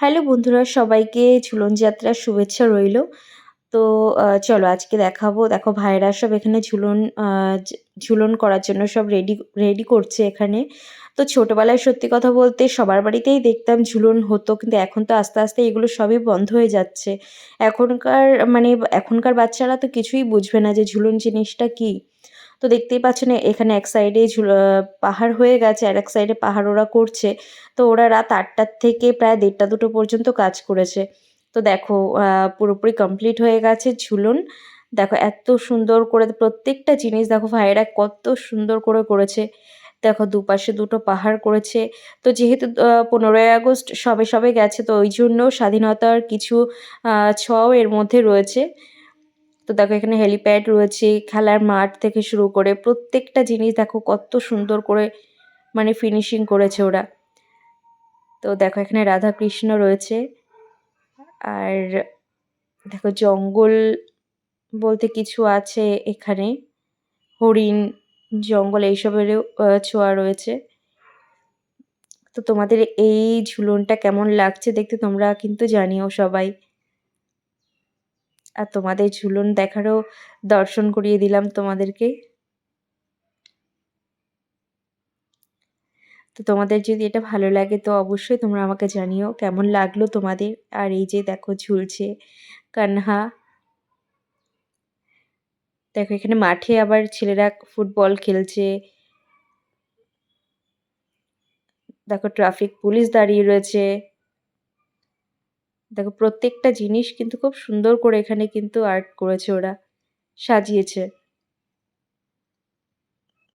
Hello বন্ধুরা, সবাইকে ঝুলন যাত্রার শুভেচ্ছা রইল। তো চলো আজকে দেখাবো। দেখো ভাইরা সব এখানে ঝুলন ঝুলন করার জন্য সব রেডি রেডি করছে এখানে। তো ছোটোবেলায় সত্যি কথা বলতে সবার বাড়িতেই দেখতাম ঝুলন হতো, কিন্তু এখন তো আস্তে আস্তে এগুলো সবই বন্ধ হয়ে যাচ্ছে। এখনকার মানে এখনকার বাচ্চারা তো কিছুই বুঝবে না যে ঝুলন জিনিসটা কি। তো দেখতেই পাচ্ছেন, এখানে এক সাইডে পাহাড় হয়ে গেছে আর এক সাইডে পাহাড় ওরা করছে। তো ওরা রাত আটটার থেকে প্রায় দেড়টা দুটো পর্যন্ত কাজ করেছে। তো দেখো পুরোপুরি কমপ্লিট হয়ে গেছে ঝুলন। দেখো, এত সুন্দর করে প্রত্যেকটা জিনিস দেখো, ভাইয়েরা কত সুন্দর করে করেছে। দেখো, দুপাশে দুটো পাহাড় করেছে। তো যেহেতু পনেরোই আগস্ট সবে সবে গেছে, তো ওই জন্য স্বাধীনতার কিছু ছও এর মধ্যে রয়েছে। তো দেখো এখানে হেলিপ্যাড রয়েছে, খেলার মাঠ থেকে শুরু করে প্রত্যেকটা জিনিস দেখো কত সুন্দর করে মানে ফিনিশিং করেছে ওরা। তো দেখো এখানে রাধা কৃষ্ণ রয়েছে, আর দেখো জঙ্গল বলতে কিছু আছে এখানে, হরিণ, জঙ্গল এইসবেরও ছোঁয়া রয়েছে। তো তোমাদের এই ঝুলনটা কেমন লাগছে দেখতে তোমরা কিন্তু জানিও সবাই। আর তোমাদের ঝুলন দেখারও দর্শন করিয়ে দিলাম তোমাদেরকে। তো তোমাদের যদি এটা ভালো লাগে তো অবশ্যই তোমরা আমাকে জানিও কেমন লাগল তোমাদের। আর এই যে দেখো ঝুলছে কানহা। দেখো এখানে মাঠে আবার ছেলেরা ফুটবল খেলছে। দেখো ট্রাফিক পুলিশ দাঁড়িয়ে রয়েছে। দেখো প্রত্যেকটা জিনিস কিন্তু খুব সুন্দর করে এখানে কিন্তু আর্ট করেছে ওরা সাজিয়েছে।